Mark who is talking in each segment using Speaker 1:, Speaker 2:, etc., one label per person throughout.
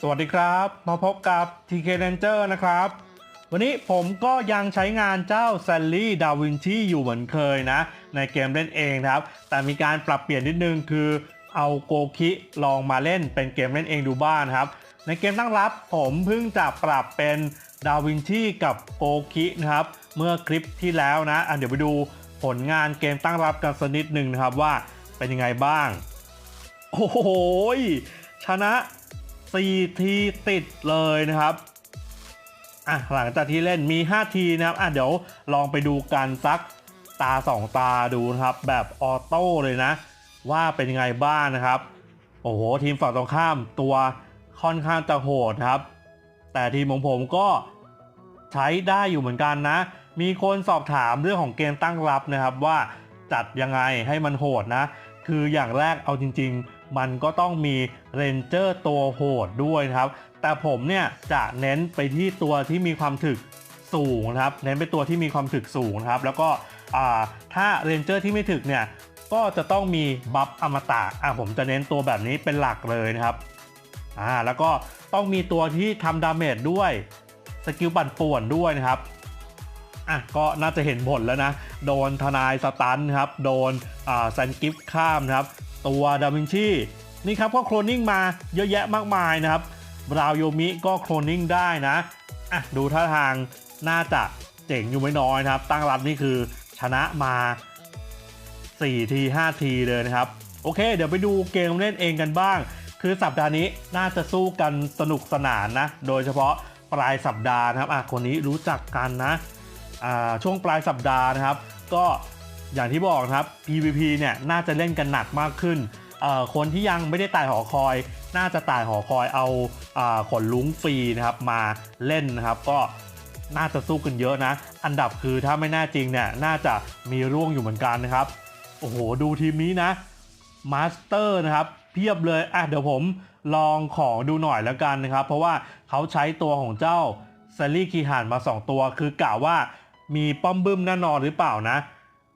Speaker 1: สวัสดีครับ มาพบกับ TK Ranger นะครับ วันนี้ผมก็ยังใช้งานเจ้า Sally Da Vinci อยู่เหมือนเคยนะ ในเกมเล่นเองครับ แต่มีการปรับเปลี่ยนนิดนึงคือเอาโกคิลองมาเล่นเป็นเกมเล่นเองดูบ้านครับ ในเกมตั้งรับผมเพิ่งจะปรับเป็นดาวินชีกับโกคินะครับ เมื่อคลิปที่แล้วนะอะเดี๋ยวไปดูผลงานเกมตั้งรับกันสักนิดหนึ่งนะครับว่าเป็นยังไงบ้าง โอ้โหชนะ 4 ทีติดเลยนะครับอะหลังจากที่เล่นมี 5 ทีนะครับอะเดี๋ยวลองไปดูกันสักตา 2 ตาดูนะครับ แบบออโต้เลยนะ ว่าเป็นยังไงบ้างนะครับ โอ้โห ทีมฝั่งตรงข้ามตัวค่อนข้างจะโหดครับ แต่ทีมของผมก็ใช้ได้อยู่เหมือนกันนะ มีคนสอบถามเรื่องของเกมตั้งรับนะครับว่าจัดยังไงให้มันโหดนะ คืออย่างแรกเอาจริง ๆ มันก็ต้องมีเรนเจอร์ตัวโหดด้วยนะครับ แต่ผมเนี่ยจะเน้นไปที่ตัวที่มีความถึกสูงนะครับ เน้นไปตัวที่มีความถึกสูงนะครับ แล้วก็ถ้าเรนเจอร์ที่ไม่ถึกเนี่ยก็จะต้องมีบัฟอมตะอะผมจะเน้นตัวแบบนี้เป็นหลักเลยนะครับอ่าแล้วก็ต้องมีตัวที่ทำดาเมจด้วยสกิลปั่นป่วนด้วยนะครับอะก็น่าจะเห็นผลแล้วนะ โดนทนายสตันครับ โดนอ่าแซนกิฟข้ามนะครับ ตัวดาวินชีนี่ครับก็โคลนนิ่งมาเยอะแยะมากมายนะครับบราวโยมิก็โคลนนิ่งได้นะอะดูท่าทางน่าจะเจ๋งอยู่ไม่น้อยนะครับ ตั้งรับนี่คือชนะมา4ที5ทีเลยนะครับ โอเค เดี๋ยวไปดูเกมเล่นเองกันบ้าง คือสัปดาห์นี้น่าจะสู้กันสนุกสนานนะ โดยเฉพาะปลายสัปดาห์นะครับอะคนนี้รู้จักกันนะอ่าช่วงปลายสัปดาห์นะครับ ก็ อย่างที่บอกนะครับ PVP เนี่ยน่าจะเล่นกันหนักมากขึ้น คนที่ยังไม่ได้ตายหอคอย น่าจะตายหอคอยเอาอขนลุ้งฟรีนะครับมาเล่นนะครับก็น่าจะสู้กันเยอะนะ อันดับคือถ้าไม่แน่จริงเนี่ยน่าจะมีร่วงอยู่เหมือนกันนะครับ โอ้โห ดูทีมนี้นะมาสเตอร์นะครับเพียบเลยอะเดี๋ยวผมลองของดูหน่อยแล้วกันนะครับ เพราะว่าเขาใช้ตัวของเจ้าซารี่คีฮานมา 2 ตัว คือกล่าวว่ามีป้อมบึ้มแน่นอนหรือเปล่านะ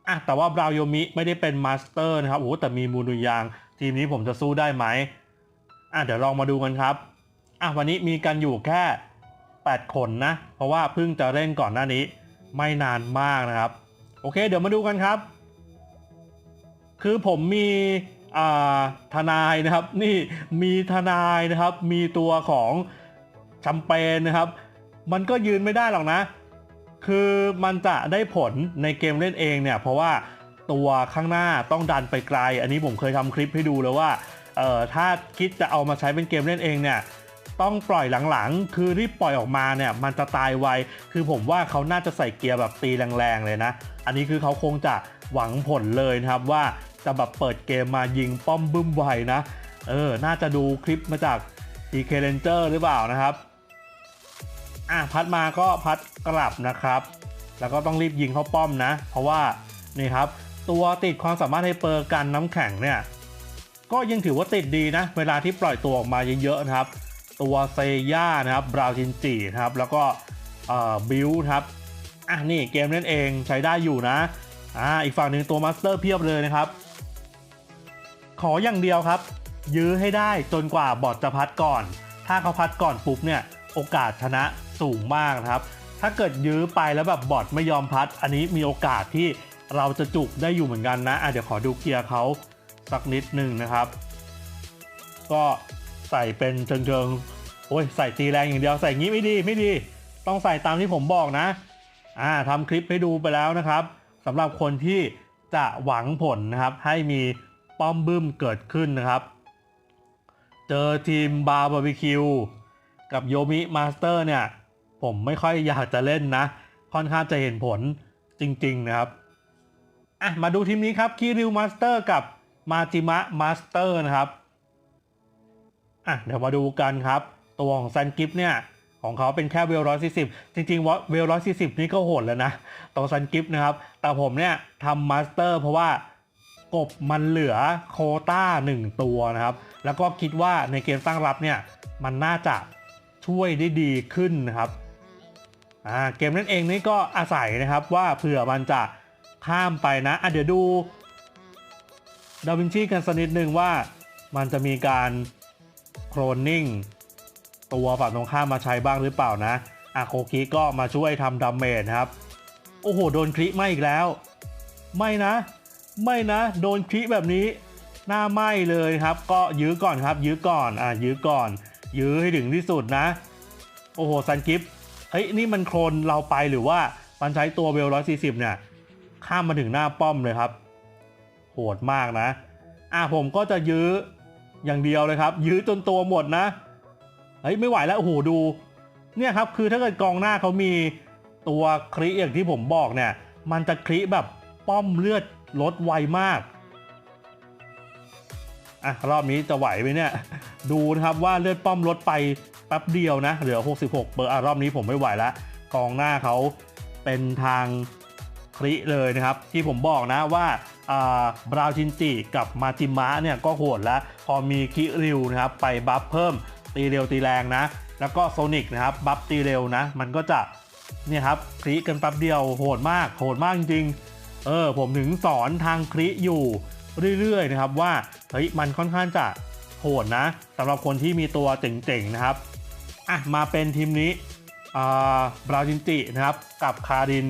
Speaker 1: อะแต่ว่าบราวโยมิไม่ได้เป็นมาสเตอร์นะครับโอ้แต่มีมูนุยาง ทีมนี้ผมจะสู้ได้ไหมอะเดี๋ยวลองมาดูกันครับอะวันนี้มีกันอยู่แค่ 8 คนนะ เพราะว่าเพิ่งจะเล่นก่อนหน้านี้ ไม่นานมากนะครับ โอเค เดี๋ยวมาดูกันครับ คือผมมีอ่าทนายนะครับ นี่มีทนายนะครับ มีตัวของแชมเปญนะครับ มันก็ยืนไม่ได้หรอกนะ คือมันจะได้ผลในเกมเล่นเองเนี่ย เพราะว่าตัวข้างหน้าต้องดันไปไกล อันนี้ผมเคยทำคลิปให้ดูแล้วว่าเอ่อถ้าคิดจะเอามาใช้เป็นเกมเล่นเองเนี่ยต้องปล่อยหลังๆ คือรีบปล่อยออกมาเนี่ยมันจะตายไว คือผมว่าเขาน่าจะใส่เกียร์แบบตีแรงๆเลยนะ อันนี้คือเขาคงจะหวังผลเลยนะครับว่าจะแบบเปิดเกมมายิงป้อมบึ้มไวนะ เออ น่าจะดูคลิปมาจาก DK Ranger หรือเปล่านะครับ อะพัดมาก็พัดกลับนะครับ แล้วก็ต้องรีบยิงเข้าป้อมนะ เพราะว่านี่ครับ ตัวติดความสามารถให้เปอร์กันน้ำแข็งเนี่ยก็ยังถือว่าติดดีนะ เวลาที่ปล่อยตัวออกมาเยอะๆนะครับ ตัวเซย่านะครับบราวจินจีนะครับแล้วก็บิลครับอะนี่เกมเล่นเองใช้ได้อยู่นะอ่าอีกฝั่งหนึ่งตัวมาสเตอร์เพียบเลยนะครับ ขออย่างเดียวครับ ยื้อให้ได้จนกว่าบอทจะพัดก่อน ถ้าเขาพัดก่อนปุ๊บเนี่ย โอกาสชนะสูงมากนะครับ ถ้าเกิดยื้อไปแล้วแบบบอทไม่ยอมพัด อันนี้มีโอกาสที่เราจะจุกได้อยู่เหมือนกันนะะเดี๋ยวขอดูเกียร์เขาสักนิดหนึ่งนะครับ ก็ใส่เป็นเชิงๆโอ้ยใส่ตีแรงอย่างเดียวใส่งี้ไม่ดีไม่ดี ต้องใส่ตามที่ผมบอกนะอ่าทำคลิปให้ดูไปแล้วนะครับสำหรับคนที่จะหวังผลนะครับ ให้มีป้อมบึ้มเกิดขึ้นนะครับ เจอทีมบาร์บาร์บีคิว กับโยมิมาสเตอร์เนี่ย ผมไม่ค่อยอยากจะเล่นนะ ค่อนข้างจะเห็นผลจริง ๆ นะครับ อะ มาดูทีมนี้ครับคิริวมาสเตอร์กับมาจิมะมาสเตอร์นะครับ อะ เดี๋ยวมาดูกันครับ ตัวของซันกิฟเนี่ย ของเขาเป็นแค่เวลร้อยสี่สิบจริงๆว่าเวลร้อยสี่สิบนี่ก็โหดแล้วนะตัวซันกิฟนะครับ แต่ผมเนี่ยทำมาสเตอร์เพราะว่ากบมันเหลือโคต้า 1 ตัวนะครับ แล้วก็คิดว่าในเกมตั้งรับเนี่ย มันน่าจะ ช่วยได้ดีขึ้นนะครับเกมนั้นเองนี่ก็อาศัยนะครับว่าเผื่อมันจะข้ามไปนะะเดี๋ยวดูดาวินชีกันสักนิดนึงว่ามันจะมีการโคลนนิ่งตัวฝั่งตรงข้ามมาใช้บ้างหรือเปล่านะอาโคคิก็มาช่วยทำดาเมจครับ โอ้โห โดนคลิไหม่อีกแล้ว ไม่นะ ไม่นะ โดนคลิแบบนี้ หน้าไหมเลยครับ ก็ยื้อก่อนครับ ยื้อก่อน อะยื้อก่อน ยื้อให้ถึงที่สุดนะ โอ้โหซันกิฟเฮ้ยนี่มันโคลนเราไปหรือว่ามันใช้ตัวเวล140เนี่ย ข้ามมาถึงหน้าป้อมเลยครับ โหดมากนะ อะผมก็จะยื้ออย่างเดียวเลยครับ ยื้อจนตัวหมดนะเฮ้ยไม่ไหวแล้วโอ้โหดู เนี่ยครับคือถ้าเกิดกองหน้าเขามีตัวคลิอย่างที่ผมบอกเนี่ย มันจะคลิแบบป้อมเลือดลดไวมากอะรอบนี้จะไหวไหมเนี่ย ดูนะครับว่าเลือดป้อมลดไปแป๊บเดียวนะ เหลือ 66เปอร์อะรอบนี้ผมไม่ไหวแล้วกองหน้าเขาเป็นทางคลิเลยนะครับ ที่ผมบอกนะว่าบราวชินจิกับมาจิมะเนี่ยก็โหดแล้ว พอมีคิริวนะครับไปบัฟเพิ่มตีเร็วตีแรงนะ แล้วก็โซนิกนะครับบัฟตีเร็วนะ มันก็จะเนี่ยครับคลิกันแป๊บเดียวโหดมากโหดมากจริงเออผมถึงสอนทางคลิอยู่เรื่อยๆนะครับว่าเฮ้ยมันค่อนข้างจะ โหดนะสำหรับคนที่มีตัวเจ๋งๆนะครับอะมาเป็นทีมนี้อ่าบราวจินจินะครับกับคาริน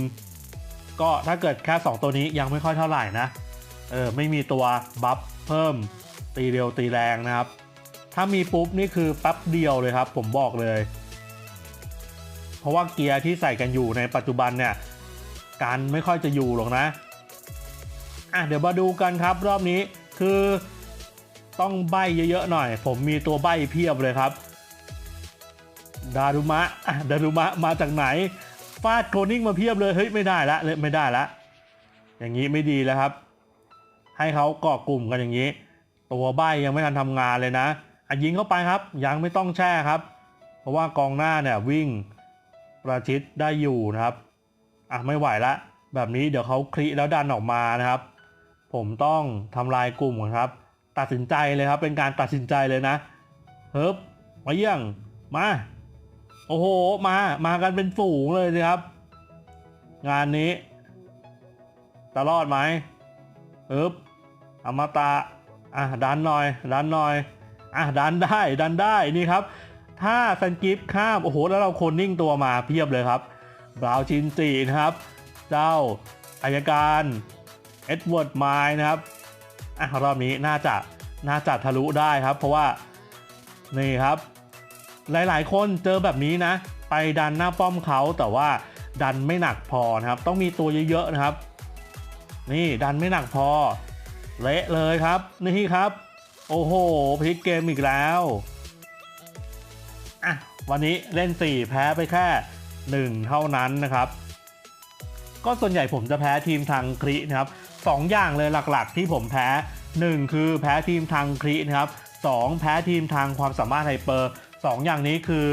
Speaker 1: ก็ถ้าเกิดแค่ 2 ตัวนี้ยังไม่ค่อยเท่าไหร่นะเออไม่มีตัวบัฟเพิ่มตีเร็วตีแรงนะครับ ถ้ามีปุ๊บนี่คือแป๊บเดียวเลยครับผมบอกเลย เพราะว่าเกียร์ที่ใส่กันอยู่ในปัจจุบันเนี่ยการไม่ค่อยจะอยู่หรอกนะอะเดี๋ยวมาดูกันครับรอบนี้คือ ต้องใบเยอะๆหน่อย ผมมีตัวใบเพียบเลยครับ ดารุมะดารุมะมาจากไหนฟาดโคนิ่งมาเพียบเลยเฮ้ยไม่ได้ละเลยไม่ได้ละ อย่างนี้ไม่ดีแล้วครับ ให้เขาเกาะกลุ่มกันอย่างนี้ ตัวใบยังไม่ทันทำงานเลยนะอะยิงเข้าไปครับ ยังไม่ต้องแช่ครับ เพราะว่ากองหน้าเนี่ยวิ่งประชิดได้อยู่นะครับอะไม่ไหวละ แบบนี้เดี๋ยวเขาคลิแล้วดันออกมานะครับ ผมต้องทำลายกลุ่มครับ ตัดสินใจเลยครับ เป็นการตัดสินใจเลยนะเฮิบมาเยี่ยงมา โอ้โห มา มากันเป็นฝูงเลยสิครับ งานนี้จะรอดไหมเอิบอมตะอะดันหน่อย ดันหน่อยอะดันได้ ดันได้นี่ครับ ถ้าซันกิฟข้าม โอ้โห แล้วเราคนนิ่งตัวมาเพียบเลยครับบราวชินจีนะครับ เจ้าอายการเอ็ดเวิร์ดไมล์นะครับ อะรอบนี้น่าจะน่าจะทะลุได้ครับ เพราะว่านี่ครับ หลายๆ คนเจอแบบนี้นะ ไปดันหน้าป้อมเขาแต่ว่าดันไม่หนักพอนะครับ ต้องมีตัวเยอะๆนะครับ นี่ดันไม่หนักพอ เละเลยครับนี่ครับ โอ้โหพลิกเกมอีกแล้วอะวันนี้เล่น 4 แพ้ไปแค่ 1 เท่านั้นนะครับ ก็ส่วนใหญ่ผมจะแพ้ทีมทางครินะครับ สองอย่างเลยหลักๆ ที่ผมแพ้ 1 คือแพ้ทีมทางครินะครับสองแพ้ทีมทางความสามารถไฮเปอร์สองอย่างนี้คือ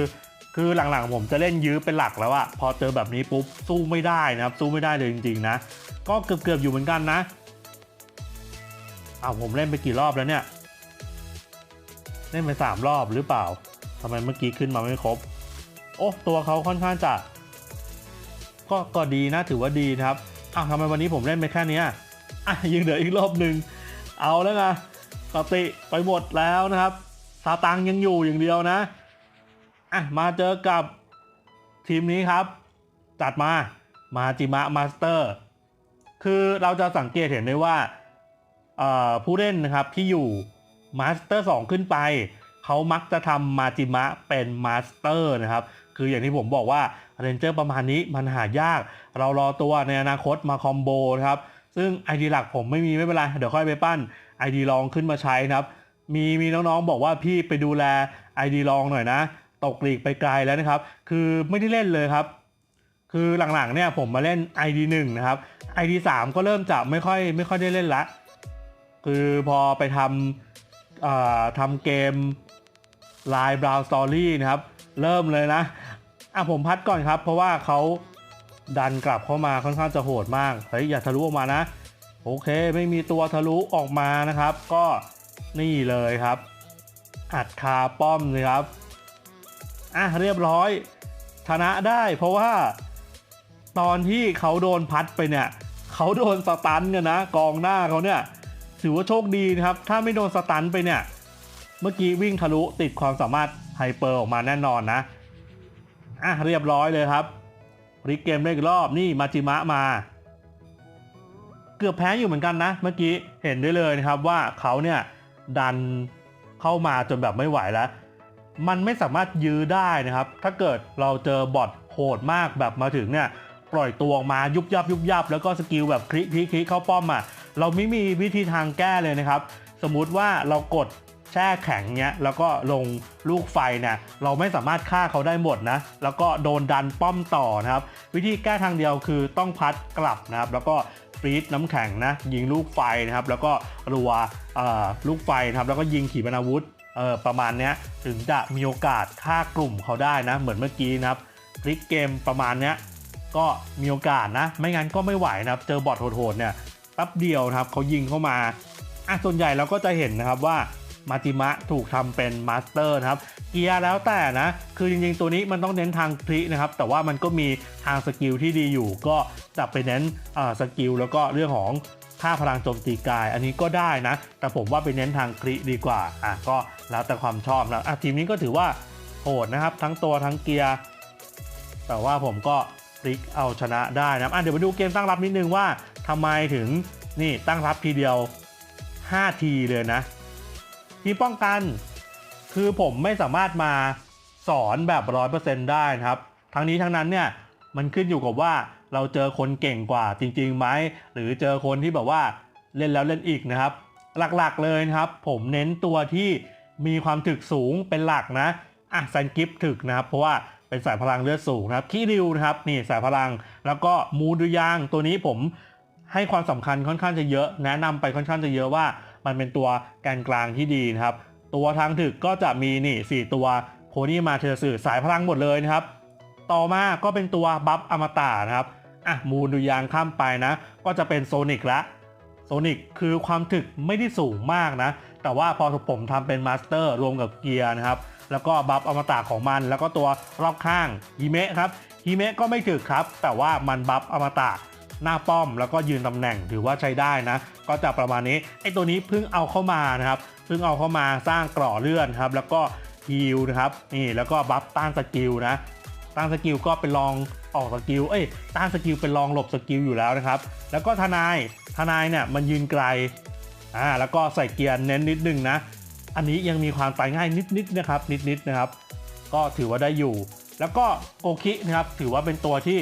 Speaker 1: คือหลังๆ ผมจะเล่นยื้อเป็นหลักแล้วอะพอเจอแบบนี้ปุ๊บสู้ไม่ได้นะครับ สู้ไม่ได้เลยจริงๆนะ ก็เกือบๆอยู่เหมือนกันนะอ้าวผมเล่นไปกี่รอบแล้วเนี่ย เล่นไปสามรอบหรือเปล่าทำไมเมื่อกี้ขึ้นมาไม่ครบ โอ้ตัวเขาค่อนข้างจะก็ก็ดีนะถือว่าดีนะครับอ้าวทำไมวันนี้ผมเล่นไปแค่เนี้ย อะยังเหลืออีกรอบหนึ่งเอาแล้วนะสติไปหมดแล้วนะครับซาตังยังอยู่อย่างเดียวนะอะมาเจอกับทีมนี้ครับ จัดมามาจิมะมาสเตอร์ คือเราจะสังเกตเห็นได้ว่าผู้เล่นนะครับที่อยู่มาสเตอร์2ขึ้นไปเขามักจะทำมาจิมะเป็นมาสเตอร์นะครับ คืออย่างที่ผมบอกว่าเรนเจอร์ประมาณนี้มันหายาก เรารอตัวในอนาคตมาคอมโบนะครับ ซึ่ง ID หลักผมไม่มีไม่เป็นไร เดี๋ยวค่อยไปปั้น ID ลองขึ้นมาใช้นะครับมีมีน้องๆบอกว่าพี่ไปดูแล ID ลองหน่อยนะ ตกหลีกไปไกลแล้วนะครับ คือไม่ได้เล่นเลยครับ คือหลังๆเนี่ยผมมาเล่น ID 1นะครับ ID 3ก็เริ่มจะไม่ค่อยไม่ค่อยได้เล่นละ คือพอไปทำเอ่อทำเกม Line Brown Story นะครับ เริ่มเลยนะ อะผมพัดก่อนครับ เพราะว่าเขา ดันกลับเข้ามาค่อนข้างจะโหดมากเฮ้ยอย่าทะลุออกมานะ โอเค ไม่มีตัวทะลุออกมานะครับ ก็นี่เลยครับ อัดคาป้อมเลยครับอะเรียบร้อยชนะได้เพราะว่า ตอนที่เขาโดนพัดไปเนี่ยเขาโดนสตันกันนะกองหน้าเขาเนี่ยถือว่าโชคดีนะครับ ถ้าไม่โดนสตันไปเนี่ย เมื่อกี้วิ่งทะลุติดความสามารถไฮเปอร์ออกมาแน่นอนนะอะเรียบร้อยเลยครับ พลิกเกมได้อีกรอบนี่มาจิมะมา เกือบแพ้อยู่เหมือนกันนะ เมื่อกี้เห็นได้เลยนะครับว่าเขาเนี่ยดันเข้ามาจนแบบไม่ไหวแล้ว มันไม่สามารถยื้อได้นะครับ ถ้าเกิดเราเจอบอทโหดมากแบบมาถึงเนี่ยปล่อยตัวออกมายุบยับยุบยับ แล้วก็สกิลแบบคลิกคลิกคลิกเข้าป้อมอะเราไม่มีวิธีทางแก้เลยนะครับ สมมุติว่าเรากด ช่แข็งเนี้ยแล้วก็ลงลูกไฟเนี่ยเราไม่สามารถฆ่าเขาได้หมดนะแล้วก็โดนดันป้อมต่อนะครับ วิธีแก้ทางเดียวคือต้องพัดกลับนะครับ แล้วก็ฟรีดน้ำแข็งนะยิงลูกไฟนะครับ แล้วก็รัวลูกไฟนะครับ แล้วก็ยิงขีปนาวุธเออประมาณเนี้ยถึงจะมีโอกาสฆ่ากลุ่มเขาได้นะ เหมือนเมื่อกี้นะครับพลิกเกมประมาณเนี้ยก็มีโอกาสนะ ไม่งั้นก็ไม่ไหวนะครับ เจอบอทโหดๆเนี่ยแป๊บเดียวนะครับเขายิงเข้ามาอะส่วนใหญ่เราก็จะเห็นนะครับว่า มาติมะถูกทำเป็นมาสเตอร์นะครับเกียร์แล้วแต่นะ คือจริงๆตัวนี้มันต้องเน้นทางคลินะครับ แต่ว่ามันก็มีทางสกิลที่ดีอยู่ ก็จะไปเน้นสกิลแล้วก็เรื่องของค่าพลังโจมตีกาย อันนี้ก็ได้นะ แต่ผมว่าไปเน้นทางคลิดีกว่าอะก็แล้วแต่ความชอบนะอะทีมนี้ก็ถือว่าโหดนะครับ ทั้งตัวทั้งเกียร์ แต่ว่าผมก็พลิกเอาชนะได้นะอะเดี๋ยวมาดูเกมตั้งรับนิดนึงว่าทำไมถึงนี่ตั้งรับทีเดียว 5 ทีเลยนะ ทีมป้องกัน คือผมไม่สามารถมาสอนแบบ 100%ได้นะครับ ทั้งนี้ทั้งนั้นเนี่ยมันขึ้นอยู่กับว่าเราเจอคนเก่งกว่าจริงๆไหมหรือเจอคนที่แบบว่าเล่นแล้วเล่นอีกนะครับ หลักๆเลยนะครับ ผมเน้นตัวที่มีความถึกสูงเป็นหลักนะอะซันกิฟถึกนะครับเพราะว่าเป็นสายพลังเลือดสูงนะครับคีริวนะครับนี่สายพลัง แล้วก็มูดุยางตัวนี้ผมให้ความสำคัญค่อนข้างจะเยอะ แนะนำไปค่อนข้างจะเยอะว่า มันเป็นตัวแกนกลางที่ดีนะครับ ตัวทางถึกก็จะมีนี่ 4 ตัวโพนี่มาเทอสื่อสายพลังหมดเลยนะครับ ต่อมาก็เป็นตัวบัฟอมตะนะครับอะมูลดูยางข้ามไปนะ ก็จะเป็นโซนิกละโซนิกคือความถึกไม่ได้สูงมากนะ แต่ว่าพอผมทำเป็นมาสเตอร์รวมกับเกียร์นะครับ แล้วก็บัฟอมตะของมัน แล้วก็ตัวรอบข้างฮิเมะครับฮิเมะก็ไม่ถึกครับ แต่ว่ามันบัฟอมตะ หน้าป้อมแล้วก็ยืนตำแหน่งถือว่าใช้ได้นะ ก็จะประมาณนี้ไอ้ตัวนี้เพิ่งเอาเข้ามานะครับเพิ่งเอาเข้ามาสร้างกร่อเลื่อนครับแล้วก็ฮิลนะครับนี่แล้วก็บัฟต้านสกิลนะต้านสกิลก็เป็นรองออกสกิลเอ้ยต้านสกิลเป็นรองหลบสกิลอยู่แล้วนะครับ แล้วก็ทนายทนายเนี่ยมันยืนไกลอ่าแล้วก็ใส่เกียร์เน้นนิดนึงนะ อันนี้ยังมีความตายง่ายนิดๆนะครับนิดๆนะครับ ก็ถือว่าได้อยู่ แล้วก็โกคินะครับถือว่าเป็นตัวที่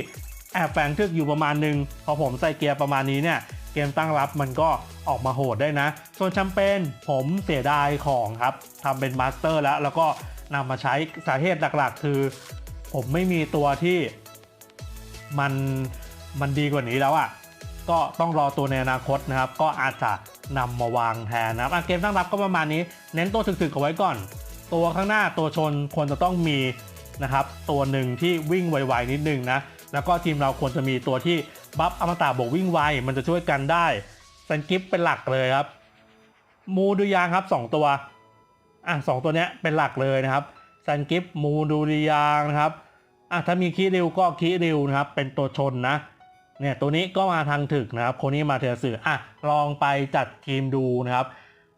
Speaker 1: แอบแฝงทึกอยู่ประมาณนึง พอผมใส่เกียร์ประมาณนี้เนี่ยเกมตั้งรับมันก็ออกมาโหดได้นะ ส่วนแชมเปญผมเสียดายของครับทำเป็นมาสเตอร์แล้ว แล้วก็นำมาใช้สาเหตุหลักๆ คือ ผมไม่มีตัวที่มันมันดีกว่านี้แล้วอะ่ะ ก็ต้องรอตัวในอนาคตนะครับ ก็อาจจะนำมาวางแทนนะครับเกมตั้งรับก็ประมาณนี้ เน้นตัวถึกๆเอาไว้ก่อน ตัวข้างหน้าตัวชนควรจะต้องมีนะครับ ตัวหนึ่งที่วิ่งไวๆนิดนึงนะ แล้วก็ทีมเราควรจะมีตัวที่บัฟอมตะบวกวิ่งไว มันจะช่วยกันได้ซันกิฟเป็นหลักเลยครับ มูดูยางครับ 2 ตัวอะสองตัวเนี้ยเป็นหลักเลยนะครับซันกิฟมูดูยางนะครับอะถ้ามีคีริวก็คีริวนะครับ เป็นตัวชนนะเนี่ยตัวนี้ก็มาทางถึกนะครับคนนี้มาเทอสื่ออะลองไปจัดทีมดูนะครับ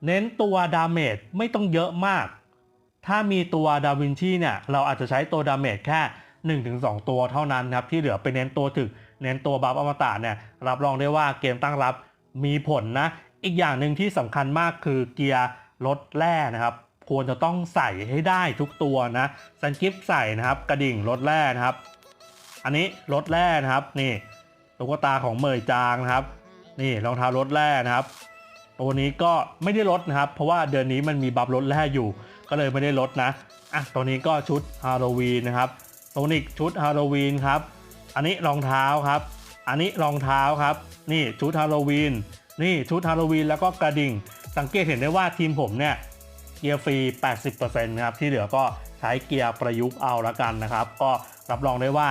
Speaker 1: เน้นตัวดาเมจไม่ต้องเยอะมาก ถ้ามีตัวดาวินชีเนี่ยเราอาจจะใช้ตัวดาเมจแค่ 1-2 ตัวเท่านั้นครับที่เหลือไปเน้นตัวถึก เน้นตัวบัฟอมตะเนี่ยรับรองได้ว่าเกมตั้งรับมีผลนะ อีกอย่างหนึ่งที่สำคัญมากคือเกียร์ลดแร่นะครับควรจะต้องใส่ให้ได้ทุกตัวนะซันกิฟใส่นะครับกระดิ่งลดแร่นะครับ อันนี้ลดแร่นะครับนี่ตุ๊กตาของเมยจางนะครับ นี่รองเท้าลดแร่นะครับตัวนี้ก็ไม่ได้ลดนะครับ เพราะว่าเดือนนี้มันมีบัฟลดแร่อยู่ ก็เลยไม่ได้ลดนะอะตัวนี้ก็ชุดฮาโลวีนนะครับ โซนิกชุดฮาโลวีนครับ อันนี้รองเท้าครับ อันนี้รองเท้าครับ นี่ชุดฮาโลวีน นี่ชุดฮาโลวีนแล้วก็กระดิ่ง สังเกตเห็นได้ว่าทีมผมเนี่ยเกียร์ฟรี 80%ครับ ที่เหลือก็ใช้เกียร์ประยุกต์เอาละกันนะครับ ก็รับรองได้ว่า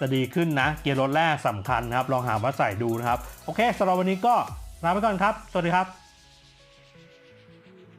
Speaker 1: จะดีขึ้นนะ เกียร์รถแรกสำคัญครับ ลองหามาใส่ดูนะครับ โอเคสำหรับวันนี้ก็ลาไปก่อนครับ สวัสดีครับ